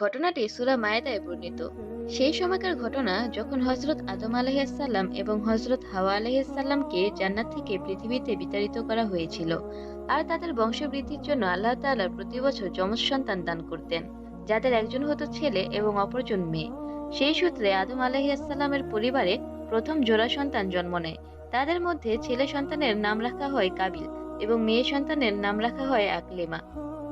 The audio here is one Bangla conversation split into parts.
ঘটনাটি সূরা মায়েদায় বর্ণিত। সেই সময়কার ঘটনা যখন হজরত আদম আলাইসাল্লাম এবং হজরত হাওয়া আলাইসাল্লামকে জান্নাত থেকে পৃথিবীতে বিতাড়িত করা হয়েছিল আর তাদের বংশবৃদ্ধির জন্য আল্লাহ তাআলা প্রতি বছর যমজ সন্তান দান করতেন, যাদের একজন হতো ছেলে এবং অপরজন মেয়ে। সেই সূত্রে আদম আলাইসাল্লামের পরিবারে প্রথম জোড়া সন্তান জন্ম নেয়। তাদের মধ্যে ছেলে সন্তানের নাম রাখা হয় কাবিল এবং মেয়ে সন্তানের নাম রাখা হয় আকলিমা।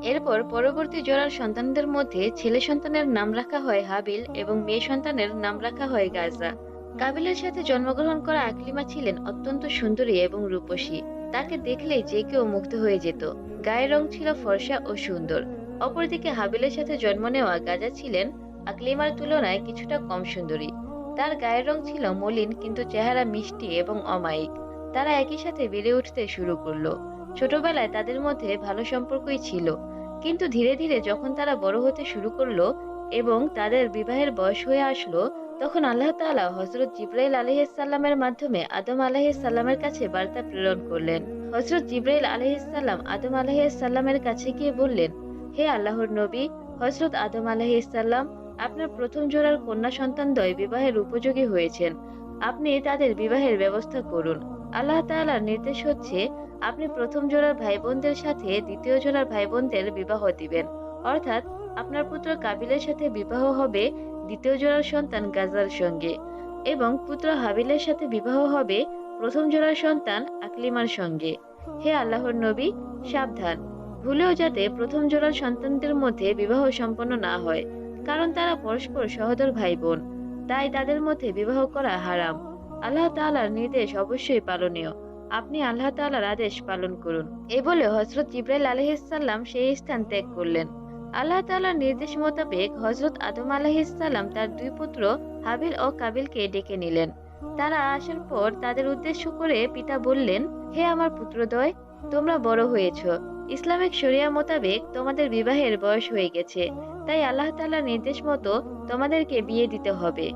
এরপর পরবর্তী জোড়ার সন্তানদের মধ্যে ছেলে সন্তানের নাম রাখা হয় হাবিল এবং মেয়ে সন্তানের নাম রাখা হয় গাজা কাবিলের সাথে জন্মগ্রহণ করা আকলিমা ছিলেন অত্যন্ত সুন্দরী এবং রূপসী। তাকে দেখলেই যে কেউ মুগ্ধ হয়ে যেত। গায়ের রং ছিল ফর্সা ও সুন্দর। অপরদিকে হাবিলের সাথে জন্ম নেওয়া গাজা ছিলেন আকলিমার তুলনায় কিছুটা কম সুন্দরী। তার গায়ের রং ছিল মলিন কিন্তু চেহারা মিষ্টি এবং অমায়িক। তারা একই সাথে বেড়ে উঠতে শুরু করল। ছোটবেলায় তাদের মধ্যে ভালো সম্পর্কই ছিল। কিন্তু ধীরে ধীরে যখন তারা বড় হতে শুরু করল এবং তাদের বিবাহের বয়স হয়ে আসলো, তখন আল্লাহ তাআলা হজরত জিব্রাইল আলহিসাল্লামের মাধ্যমে আদম আলাইসাল্লামের কাছে বার্তা প্রেরণ করলেন। হজরত জিব্রাইল আলহিসাল্লাম আদম আলাইসাল্লামের কাছে গিয়ে বললেন, হে আল্লাহর নবী হজরত আদম আলাইসাল্লাম আপনার প্রথম জোড়ার কন্যা সন্তানদ্বয় বিবাহের উপযোগী হয়েছেন। আপনি তাদের বিবাহের ব্যবস্থা করুন। আল্লাহ তাআলার নির্দেশ হচ্ছে আপনি প্রথম জোড়ার ভাই বোনদের সাথে দ্বিতীয় জোড়ার ভাই বোনদের বিবাহ দিবেন। অর্থাৎ আপনার পুত্র কাবিলের সাথে বিবাহ হবে দ্বিতীয় জোড়ার সন্তান গাজার সঙ্গে এবং পুত্র হাবিলের সাথে বিবাহ হবে প্রথম জোড়ার সন্তান আকলিমার সঙ্গে। হে আল্লাহর নবী, সাবধান। ভুলেও যাতে প্রথম জোড়ার সন্তানদের মধ্যে বিবাহ সম্পন্ন না হয়, কারণ তারা পরস্পর সহোদর ভাই বোন তাই তাদের মধ্যে বিবাহ করা হারাম। আল্লাহ তাআলার নির্দেশ অবশ্যই পালনীয়। আপনি আল্লাহ তাআলার আদেশ পালন করুন। এই বলে হজরত জিব্রাইল আলহিসাল্লাম সেই স্থান ত্যাগ করলেন। আল্লাহ তাআলার নির্দেশ মোতাবেক হজরত আদম আলাইহিসসালাম তার দুই পুত্র হাবিল ও কাবিলকে ডেকে নিলেন। তারা আসার পর তাদের উদ্দেশ্য করে পিতা বললেন, হে আমার পুত্রদ্বয়, তোমরা বড় হয়েছ। ইসলামিক শরিয়া মোতাবেক তোমাদের বিবাহের বয়স হয়ে গেছে। তাই আল্লাহ তাআলার নির্দেশ মতো তোমাদেরকে বিয়ে দিতে হবে।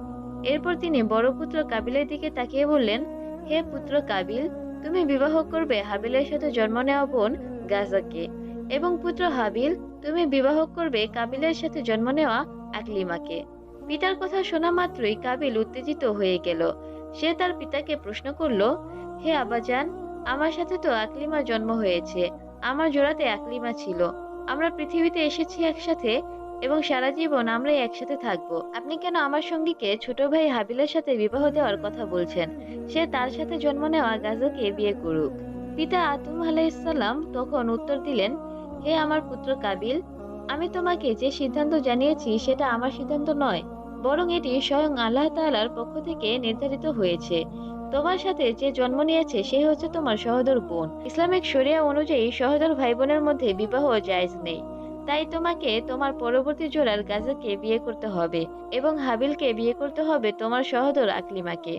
এরপর তিনি বড় পুত্র কাবিলের দিকে তাকিয়ে বললেন, হে পুত্র কাবিল তুমি বিবাহ করবে হাবিলের সাথে জন্ম নেওয়া বোন গাজাকে। এবং পুত্র হাবিল, তুমি বিবাহ করবে কাবিলের সাথে জন্ম নেওয়া আকলিমাকে। পিতার কথা শোনা মাত্রই কাবিল উত্তেজিত হয়ে গেল। সে তার পিতাকে প্রশ্ন করল, হে আবাজান আমার সাথে তো আকলিমার জন্ম হয়েছে। আমার জোড়াতে আকলিমা ছিল। আমরা পৃথিবীতে এসেছি একসাথে এবং সারা জীবন আমরাই একসাথে থাকব। আপনি কেন আমার সঙ্গীকে ছোট ভাই হাবিলের সাথে বিবাহ দেওয়ার কথা বলছেন? সে তার সাথে জন্ম নেওয়া গাজাকে বিয়ে করুক। পিতা আদম আলাইসাল্লাম তখন উত্তর দিলেন, হে আমার পুত্র কাবিল, আমি তোমাকে যে সিদ্ধান্ত জানিয়েছি সেটা আমার সিদ্ধান্ত নয়, বরং এটি স্বয়ং আল্লাহ তাআলার পক্ষ থেকে নির্ধারিত হয়েছে। তোমার সাথে যে জন্ম নিয়েছে সে হচ্ছে তোমার সহোদর বোন। ইসলামিক শরিয়া অনুযায়ী সহোদর ভাই বোনের মধ্যে বিবাহ জায়েজ নেই। তাই তোমাকে তোমার পরবর্তী জোড়ার গাজাকে বিয়ে করতে হবে এবং হাবিলকে বিয়ে করতে হবে তোমার সহদর আকলিমাকে।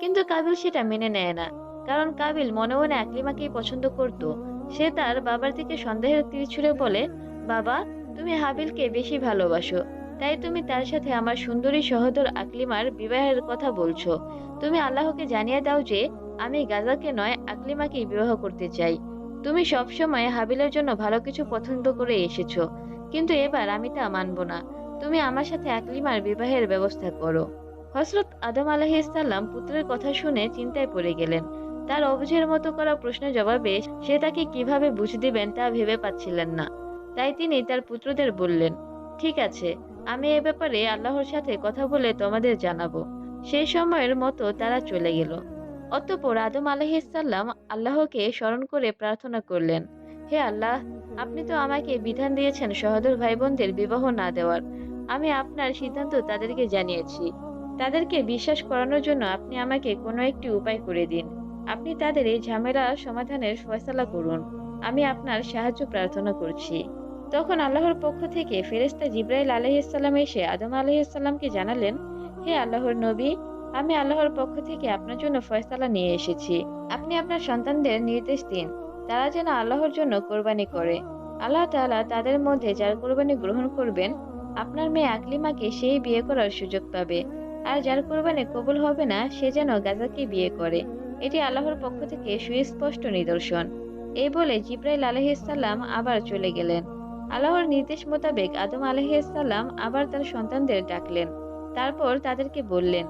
কিন্তু কাবিল সেটা মেনে নেয় না, কারণ কাবিল মনে মনে আকলিমাকেই পছন্দ করত। সে তার বাবার দিকে সন্দেহের তীর ছুড়ে বলে, বাবা, তুমি হাবিলকে বেশি ভালোবাসো, তাই তুমি তার সাথে আমার সুন্দরী সহদর আকলিমার বিবাহের কথা বলছো। তুমি আল্লাহকে জানিয়ে দাও যে, আমি গাজাকে নয়, আকলিমাকেই বিবাহ করতে চাই। তুমি সবসময় হাবিলের জন্য ভালো কিছু পছন্দ করে এসেছ। কিন্তু এবার আমি তা মানব না। তুমি আমার সাথে আকলিমার বিবাহের ব্যবস্থা করো। হজরত আদম আলাহিসাল্লাম পুত্রের কথা শুনে চিন্তায় পড়ে গেলেন। তার অবুঝের মতো করা প্রশ্নের জবাবে সে তাকে কীভাবে বুঝ দিবেন তা ভেবে পাচ্ছিলেন না। তাই তিনি তার পুত্রদের বললেন, ঠিক আছে, আমি এ ব্যাপারে আল্লাহর সাথে কথা বলে তোমাদের জানাব। সেই সময়ের মতো তারা চলে গেল। অতঃপর আদম আলাহিসাল্লাম আল্লাহকে স্মরণ করে প্রার্থনা করলেন, হে আল্লাহ, আপনি তো আমাকে বিধান দিয়েছেন সহোদর ভাই বোনদের বিবাহ না দেওয়ার। আমি আপনার সিদ্ধান্ত তাদেরকে জানিয়েছি। তাদেরকে বিশ্বাস করানোর জন্য আপনি আমাকে কোনো একটি উপায় করে দিন। আপনি তাদের এই ঝামেলা সমাধানের ফয়সালা করুন। আমি আপনার সাহায্য প্রার্থনা করছি। তখন আল্লাহর পক্ষ থেকে ফেরেস্তা জিব্রাইল আলহিসাল্লাম এসে আদম আলহিসাল্লামকে জানালেন, হে আল্লাহর নবী আমি আল্লাহর পক্ষ থেকে আপনার জন্য ফয়সালা নিয়ে এসেছি। আপনি আপনার সন্তানদের নির্দেশ দিন। তারা যেন আল্লাহর জন্য কোরবানি করে। আল্লাহ তাআলা তাদের মধ্যে যার কোরবানি গ্রহণ করবেন, আপনার মেয়ে আকলিমাকে সেই বিয়ে করার সুযোগ পাবে। আর যার কোরবানি কবুল হবে না, সে যেন গাজাকে বিয়ে করে। এটি আল্লাহর পক্ষ থেকে সুস্পষ্ট নিদর্শন। এই বলে জিব্রাইল আলহিসাল্লাম আবার চলে গেলেন। আল্লাহর নির্দেশ মোতাবেক আদম আলহিসাল্লাম আবার তার সন্তানদের ডাকলেন। তারপর তাদেরকে বললেন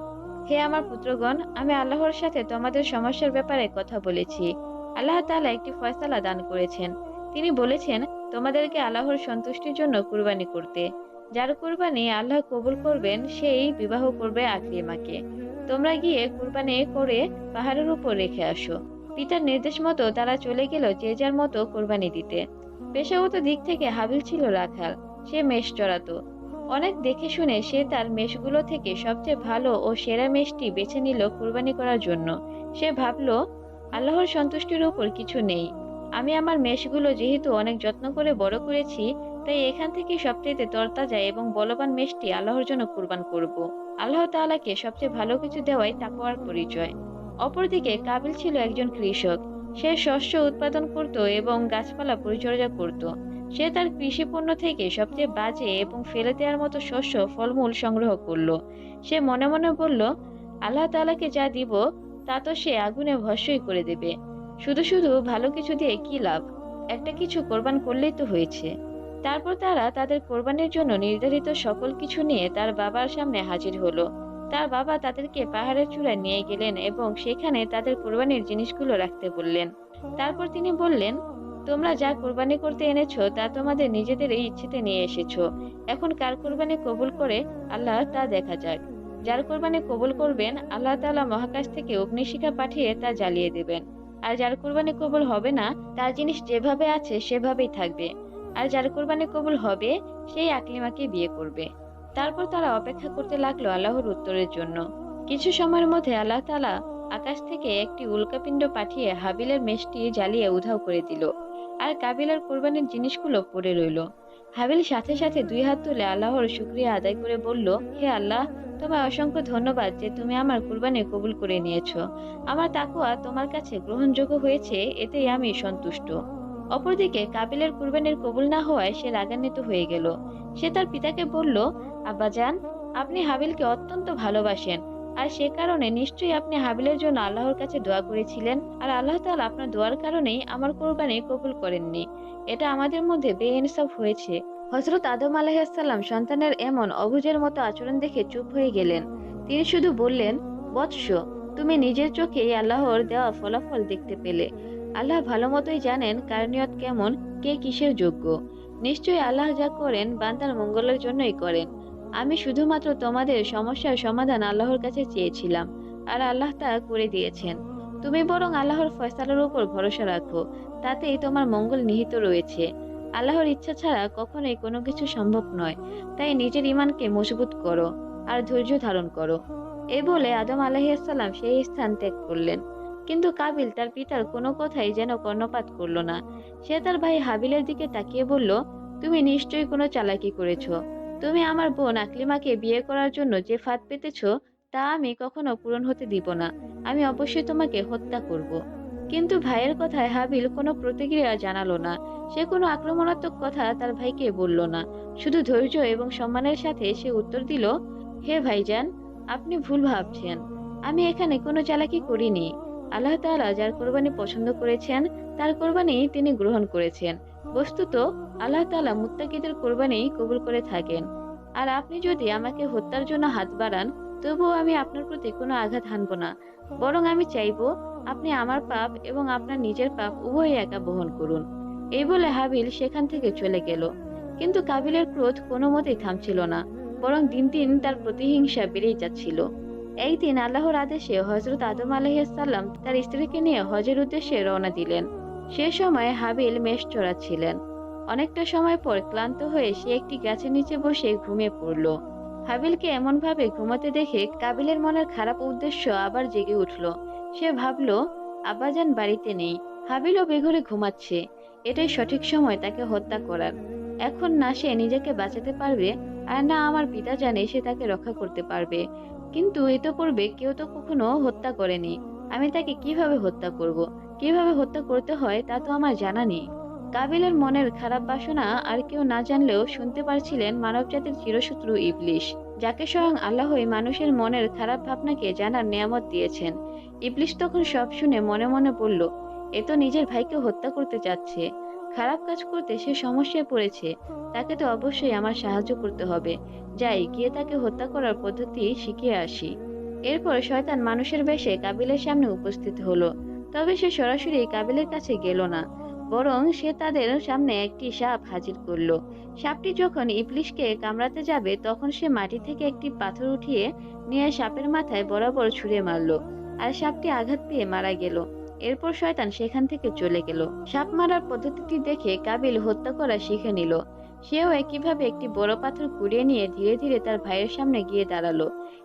হে আমার পুত্রগণ, আমি আল্লাহর সাথে তোমাদের সমস্যার ব্যাপারে কথা বলেছি। আল্লাহ তাআলা একটি ফয়সালা দান করেছেন। তিনি বলেছেন, তোমাদেরকে আল্লাহর সন্তুষ্টির জন্য কুরবানি করতে। যার কুরবানি আল্লাহ কবুল করবেন, সেই বিবাহ করবে আকলিমাকে তোমরা গিয়ে কুরবানি করে পাহাড়ের উপর রেখে আসো। পিতার নির্দেশ মতো তারা চলে গেল যে যার মতো কোরবানি দিতে। পেশাগত দিক থেকে হাবিল ছিল রাখাল। সে মেষ চড়াতো। অনেক দেখে শুনে সে তার মেষগুলো থেকে সবচেয়ে ভালো ও সেরা মেষটি বেছে নিল কুরবানি করার জন্য। সে ভাবলো, আল্লাহর সন্তুষ্টির উপর কিছু নেই। আমি আমার মেষগুলো যেহেতু অনেক যত্ন করে বড় করেছি, তাই এখান থেকে সবচেয়ে তরতাজা এবং বলবান মেষটি আল্লাহর জন্য কুরবান করব। আল্লাহ তাআলাকে সবচেয়ে ভালো কিছু দেওয়াই তাকওয়ার পরিচয়। অপরদিকে কাবিল ছিল একজন কৃষক। সে শস্য উৎপাদন করত এবং গাছপালা পরিচর্যা করত। সে তার কৃষি পণ্য থেকে সবচেয়ে বাজে এবং ফেলে দেওয়ার মতো শস্য ফলমূল সংগ্রহ করল। সে মনে মনে বলল, আল্লাহ তালাকে যা দিব, তা তো সে আগুনে ভস্মই করে দেবে। শুধু শুধু ভালো কিছু দিয়ে কি লাভ? একটা কিছু কোরবান করলেই তো হয়েছে। তারপর তারা তাদের কোরবানির জন্য নির্ধারিত সকল কিছু নিয়ে তার বাবার সামনে হাজির হলো। তার বাবা তাদেরকে পাহাড়ের চূড়ায় নিয়ে গেলেন এবং সেখানে তাদের কোরবানির জিনিসগুলো রাখতে বললেন। তারপর তিনি বললেন তোমরা যা কোরবানি করতে এনেছো তা তোমাদের নিজেদের এই ইচ্ছেতে নিয়ে এসেছ। এখন কার কোরবানি কবুল করে আল্লাহ তা দেখা যাক। যার কোরবানি কবুল করবেন, আল্লাহ তাআলা মহাকাশ থেকে অগ্নিশিখা পাঠিয়ে তা জ্বালিয়ে দেবেন। আর যার কোরবানি কবুল হবে না, তার জিনিস যেভাবে আছে সেভাবেই থাকবে। আর যার কোরবানি কবুল হবে, সেই আকলিমাকে বিয়ে করবে। তারপর তারা অপেক্ষা করতে লাগল আল্লাহর উত্তরের জন্য। কিছু সময়ের মধ্যে আল্লাহ তাআলা আকাশ থেকে একটি উল্কাপিণ্ড পাঠিয়ে হাবিলের মেষটি জ্বালিয়ে উধাও করে দিল। আর কাবিলার কোরবানির জিনিসগুলো পড়ে রইল। হাবিল সাথে সাথে দুই হাত তুলে আল্লাহর শুক্রিয়া আদায় করে বলল, হে আল্লাহ তোমার অসংখ্য ধন্যবাদ যে তুমি আমার কুরবানি কবুল করে নিয়েছো। আমার তাকুয়া তোমার কাছে গ্রহণযোগ্য হয়েছে, এতেই আমি সন্তুষ্ট। অপরদিকে কাবিলের কুরবানির কবুল না হওয়ায় সে রাগান্বিত হয়ে গেল। সে তার পিতাকে বলল, আব্বাজান, আপনি হাবিলকে অত্যন্ত ভালোবাসেন। আর সে কারণে নিশ্চয়ই আপনি হাবিলের জন্য আল্লাহর কাছে দোয়া করেছিলেন। আর আল্লাহ তাআলা আপনার দোয়ার কারণেই আমার কোরবানি কবুল করেননি। এটা আমাদের মধ্যে বেইনসাফ হয়েছে। হজরত আদম আলাহিসাল্লাম সন্তানের এমন অবুজের মতো আচরণ দেখে চুপ হয়ে গেলেন। তিনি শুধু বললেন, বৎস, তুমি নিজের চোখেই আল্লাহর দেওয়া ফলাফল দেখতে পেলে। আল্লাহ ভালো মতোই জানেন কার নিয়ত কেমন, কে কিসের যোগ্য। নিশ্চয়ই আল্লাহ যা করেন বান্দার মঙ্গলের জন্যই করেন। আমি শুধুমাত্র তোমাদের সমস্যার সমাধান আল্লাহর কাছে চেয়েছিলাম, আর আল্লাহ তা করে দিয়েছেন। তুমি বরং আল্লাহর ফয়সালার উপর ভরসা রাখো, তাতেই তোমার মঙ্গল নিহিত রয়েছে। আল্লাহর ইচ্ছা ছাড়া কখনোই কোনো কিছু সম্ভব নয়, তাই নিজের ইমানকে মজবুত করো, আর ধৈর্য ধারণ করো। এ বলে আদম আলাহিসাল্লাম সেই স্থান ত্যাগ করলেন। কিন্তু কাবিল তার পিতার কোনো কথাই যেন কর্ণপাত করল না। সে তার ভাই হাবিলের দিকে তাকিয়ে বলল, তুমি নিশ্চয়ই কোনো চালাকি করেছ। তুমি আমার বোন আকলিমাকে বিয়ে করার জন্য যে ফাঁদ পেতেছ, তা আমি কখনো পূরণ হতে দিব না। আমি অবশ্যই তোমাকে হত্যা করব। কিন্তু ভাইয়ের কথায় হাবিল কোনো প্রতিক্রিয়া জানালো না। সে কোনো আক্রমণাত্মক কথা তার ভাইকে বলল না। শুধু ধৈর্য এবং সম্মানের সাথে সে উত্তর দিল, হে ভাইজান, আপনি ভুল ভাবছেন। আমি এখানে কোনো চালাকি করিনি। আল্লাহ তাআলা যার কোরবানি পছন্দ করেছেন, তার কোরবানি তিনি গ্রহণ করেছেন। বস্তুত আল্লাহ তাআলা মুত্তাকিদের কোরবানি কবুল করে থাকেন। আর আপনি যদি আমাকে হত্যার জন্য হাত বাড়ান, তবুও আমি আপনার প্রতি কোনো আঘাত হানব না। বরং আমি চাইব আপনি আমার পাপ এবং আপনার নিজের পাপ উভয়ই একা বহন করুন। এই বলে হাবিল সেখান থেকে চলে গেল। কিন্তু কাবিলের ক্রোধ কোনো মতেই থামছিল না, বরং দিন দিন তার প্রতিহিংসা বেড়েই যাচ্ছিল। এই দিন আল্লাহর আদেশে হজরত আদম আলহিসাল্লাম তার স্ত্রীকে নিয়ে হজের উদ্দেশ্যে রওনা দিলেন। সে সময় হাবিল মেষ চড়াচ্ছিলেন। অনেকটা সময় পর ক্লান্ত হয়ে সে একটি গাছের নিচে বসে ঘুমিয়ে পড়ল। হাবিলকে এমনভাবে ঘুমাতে দেখে কাবিলের মনের খারাপ উদ্দেশ্য আবার জেগে উঠল। সে ভাবল, আব্বাজান বাড়িতে নেই। হাবিলও বেঘরে ঘুমাচ্ছে। এটাই সঠিক সময় তাকে হত্যা করার। এখন না সে নিজেকে বাঁচাতে পারবে, আর না আমার পিতা জানে সে তাকে রক্ষা করতে পারবে। কিন্তু ইতোপূর্বে কেউ তো কখনো হত্যা করেনি। আমি তাকে কীভাবে হত্যা করব? কীভাবে হত্যা করতে হয় তা তো আমার জানা নেই। কাবিলের মনের খারাপ বাসনা আর কেউ না জানলেও শুনতে পারছিলেন মানবজাতির চিরশত্রু ইবলিশ, যাকে স্বয়ং আল্লাহই মানুষের মনের খারাপ ভাবনাকে জানার নিয়ামত দিয়েছেন। ইবলিশ তখন সব শুনে মনে মনে বলল, এ তো নিজের ভাইকে হত্যা করতে চাচ্ছে খারাপ কাজ করতে সে সমস্যায় পড়েছে। তাকে তো অবশ্যই আমার সাহায্য করতে হবে। যাই, গিয়ে তাকে হত্যা করার পদ্ধতি শিখিয়ে আসি। এরপর শয়তান মানুষের বেশে কাবিলের সামনে উপস্থিত হলো। তবে সে সরাসরি কাবিলের কাছে গেল না, বরং সে তাদের সামনে একটি সাপ হাজির করল। সাপটি যখন ইবলিশকে কামড়াতে যাবে, তখন সে মাটি থেকে একটি পাথর উঠিয়ে নিয়ে সাপের মাথায় বরাবর ছুঁড়ে মারলো, আর সাপটি আঘাত পেয়ে মারা গেল। এরপর শয়তান সেখান থেকে চলে গেল। সাপ মারার পদ্ধতিটি দেখে কাবিল হত্যা করা শিখে নিল। সেও একইভাবে একটি বড় পাথর কুড়িয়ে নিয়ে ধীরে ধীরে তার ভাইয়ের সামনে গিয়ে দাঁড়াল।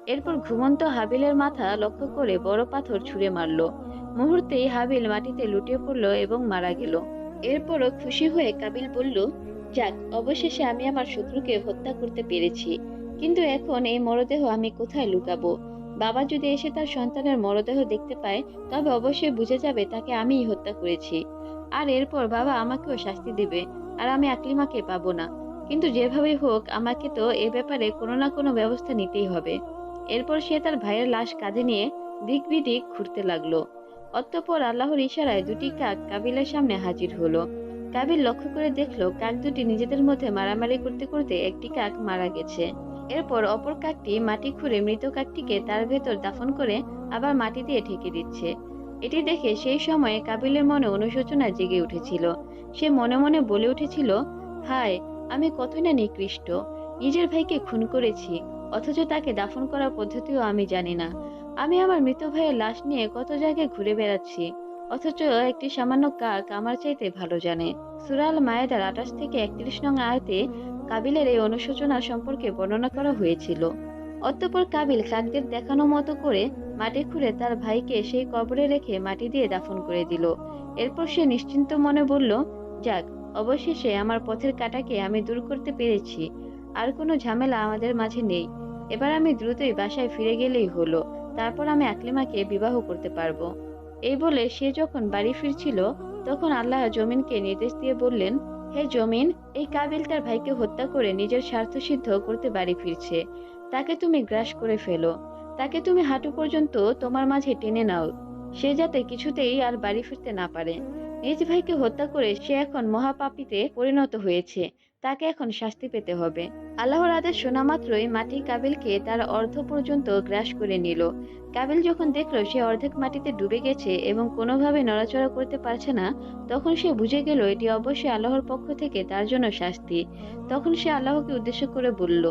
এরপর ঘুমন্ত হাবিলের মাথা লক্ষ্য করে বড় পাথর ছুঁড়ে মারলো। মুহূর্তেই হাবিল মাটিতে লুটিয়ে পড়ল এবং মারা গেল। এরপরও খুশি হয়ে কাবিল বলল, যাক, অবশেষে আমি আমার শত্রুকে হত্যা করতে পেরেছি। কিন্তু এখন এই মরদেহ আমি কোথায় লুকাবো? বাবা যদি এসে তার সন্তানের মরদেহ দেখতে পায়, তবে অবশ্যই বুঝে যাবে তাকে আমিই হত্যা করেছি। আর এরপর বাবা আমাকেও শাস্তি দেবে, আর আমি আকলিমাকে পাবো না। কিন্তু যেভাবে হোক, আমাকে তো এ ব্যাপারে কোনো না কোনো ব্যবস্থা নিতেই হবে। এরপর সে তার ভাইয়ের লাশ কাঁধে নিয়ে দিক বিদিক ঘুরতে লাগল। অতঃপর আল্লাহর ইশারায় দুটি কাক কাবিলের সামনে হাজির হলো। কাবিল লক্ষ্য করে দেখল কাক দুটি নিজেদের মধ্যে মারামারি করতে করতে একটি কাক মারা গেছে। এরপর অপর কাকটি মাটি খুঁড়ে মৃত কাকটিকে তার ভেতর দাফন করে আবার মাটি দিয়ে ঢেকে দিচ্ছে। এটি দেখে সেই সময়ে কাবিলের মনে অনুশোচনা জেগে উঠেছিল। সে মনে মনে বলে উঠেছিল, হায়, আমি কতই না নিকৃষ্ট। নিজের ভাইকে খুন করেছি, অথচ তাকে দাফন করার পদ্ধতিও আমি জানি না। আমি আমার মৃত ভাইয়ের লাশ নিয়ে কত জায়গায় ঘুরে বেড়াচ্ছি, অথচ একটি সামান্য কাক আমার চাইতে ভালো জানে। সুরাল মায়েদার আঠাশ থেকে একত্রিশ নং আয়তে কাবিলের এই অনুশোচনা সম্পর্কে বর্ণনা করা হয়েছিল। অতঃপর কাবিল কাকদের দেখানো মতো করে মাটি খুঁড়ে তার ভাইকে সেই কবরে রেখে মাটি দিয়ে দাফন করে দিল। এরপর সে নিশ্চিন্ত মনে বলল, যাক, অবশেষে আমার পথের কাটাকে আমি দূর করতে পেরেছি। আর কোনো ঝামেলা আমাদের মাঝে নেই। এবার আমি দ্রুতই বাসায় ফিরে গেলেই হলো। তারপর আমি আকলিমাকে বিবাহ করতে পারব। এই বলে সে যখন বাড়ি ফিরছিল, তখন আল্লাহ জমিনকে নির্দেশ দিয়ে বললেন, হে জমিন, এই কাবিল তার ভাইকে হত্যা করে নিজের স্বার্থ সিদ্ধ করতে বাড়ি ফিরছে। তাকে তুমি গ্রাস করে ফেলো। তাকে তুমি হাঁটু পর্যন্ত তোমার মাঝে টেনে নাও। সে যাতে কিছুতেই আর বাড়ি ফিরতে না পারে। নিজ ভাইকে হত্যা করে সে এখন মহাপাপিতে পরিণত হয়েছে। তাকে এখন শাস্তি পেতে হবে। আল্লাহর আদেশ শোনা মাত্রই মাটি কাবিলকে তার অর্ধ পর্যন্ত গ্রাস করে নিল। কাবিল যখন দেখল সে অর্ধেক মাটিতে ডুবে গেছে এবং কোনোভাবে নড়াচড়া করতে পারছে না, তখন সে বুঝে গেল এটি অবশ্যই আল্লাহর পক্ষ থেকে তার জন্য শাস্তি। তখন সে আল্লাহকে উদ্দেশ্য করে বলল,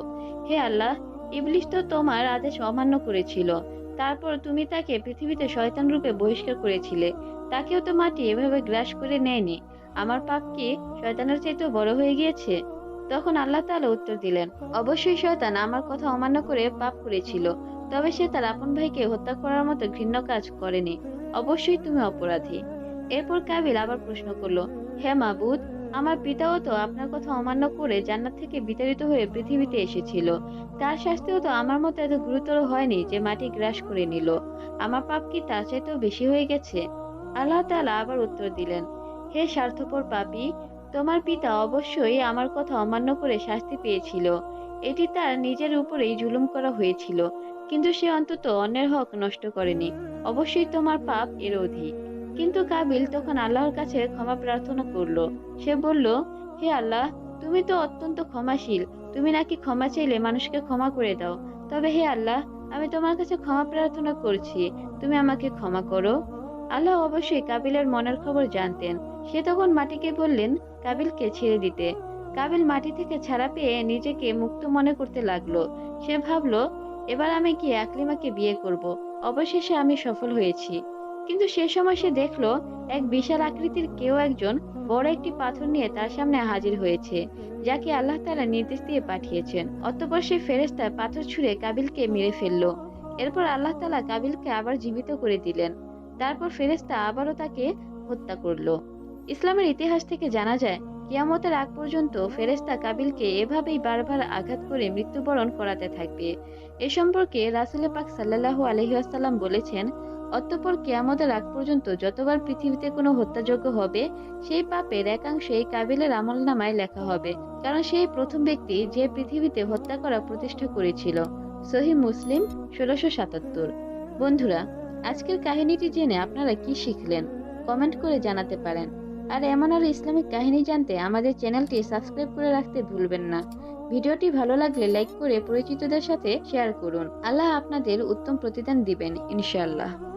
হে আল্লাহ, ইবলিশ তো তোমার আদেশ অমান্য করেছিল। তারপর তুমি তাকে পৃথিবীতে শয়তান রূপে বহিষ্কার করেছিলে। তাকেও তো মাটি এভাবে গ্রাস করে নেয়নি। আমার পাপ কি শয়তানের চাইতেও বড় হয়ে গিয়েছে। তখন আল্লাহ তাআলা উত্তর দিলেন, অবশ্যই শয়তান আমার কথা অমান্য করে পাপ করেছিল, তবে সে তার আপন ভাইকে হত্যা করার মতো ঘৃণ্য কাজ করেনি। অবশ্যই তুমি অপরাধী। এরপর কাবিল আবার প্রশ্ন করল, হে মাবুদ, আমার পিতাও তো আপনার কথা অমান্য করে জান্নাত থেকে বিতাড়িত হয়ে পৃথিবীতে এসেছিল। তার শাস্তিও তো আমার মতো এত গুরুতর হয়নি যে মাটি গ্রাস করে নিল। আমার পাপ কি তার চাইতেও বেশি হয়ে গেছে? আল্লাহ তাআলা আবার উত্তর দিলেন হে স্বার্থপর পাপী, তোমার পিতা অবশ্যই আমার কথা অমান্য করে শাস্তি পেয়েছিল। এটি তার নিজের উপরেই জুলুম করা হয়েছিল, কিন্তু সে অন্তত অন্যের হক নষ্ট করেনি। অবশ্যই তোমার পাপ এর অধিক। কিন্তু কাবিল তখন আল্লাহর কাছে ক্ষমা প্রার্থনা করল। সে বলল, হে আল্লাহ, তুমি তো অত্যন্ত ক্ষমাশীল। তুমি নাকি ক্ষমা চাইলে মানুষকে ক্ষমা করে দাও। তবে হে আল্লাহ, আমি তোমার কাছে ক্ষমা প্রার্থনা করছি। তুমি আমাকে ক্ষমা করো। আল্লাহ অবশ্যই কাবিলের মনের খবর জানতেন। সে তখন মাটিকে বললেন, কাবিলকে ছেড়ে দিতে। কাবিল মাটি থেকে ছাড়া পেয়ে নিজেকে মুক্ত মনে করতে লাগল। সে ভাবলো, এবার আমি কি আকলিমাকে বিয়ে করব? অবশেষে আমি সফল হয়েছি। কিন্তু সে সময় সে দেখল, এক বিশাল আকৃতির কেউ একজন বড় একটি পাথর নিয়ে তার সামনে হাজির হয়েছে, যাকে আল্লাহ তাআলা নির্দেশ দিয়ে পাঠিয়েছেন। অতঃপর সে ফেরেশতা পাথর ছুঁড়ে কাবিলকে মেরে ফেলল। এরপর আল্লাহ তালা কাবিলকে আবার জীবিত করে দিলেন। তারপর ফেরেশতা আবারও তাকে হত্যা করল। ইসলামের ইতিহাস থেকে জানা যায়, কিয়ামতের আগ পর্যন্ত ফেরেশতা কাবিলকে এভাবেই বারবার আঘাত করে মৃত্যুবরণ করাতে থাকবে। এ সম্পর্কে রাসুল পাক সাল্লাল্লাহু আলহি আসাল্লাম বলেছেন, অতঃপর কেয়ামতের আগ পর্যন্ত যতবার পৃথিবীতে কোনো হত্যাযোগ্য হবে, সেই পাপের একাংশ কাবিলের আমল নামায় লেখা হবে। কারণ সেই প্রথম ব্যক্তি যে পৃথিবীতে হত্যা করা প্রতিষ্ঠা করেছিল। সহি মুসলিম ষোলোশো সাতাত্তর। বন্ধুরা আজকের কাহিনীটি জেনে আপনারা কি শিখলেন? কমেন্ট করে জানাতে পারেন। আর এমন আর ইসলামিক কাহিনী জানতে আমাদের চ্যানেলটি সাবস্ক্রাইব করে রাখতে ভুলবেন না। ভিডিওটি ভালো লাগলে লাইক করে পরিচিতদের সাথে শেয়ার করুন। আল্লাহ আপনাদের উত্তম প্রতিদান দিবেন, ইনশাআল্লাহ।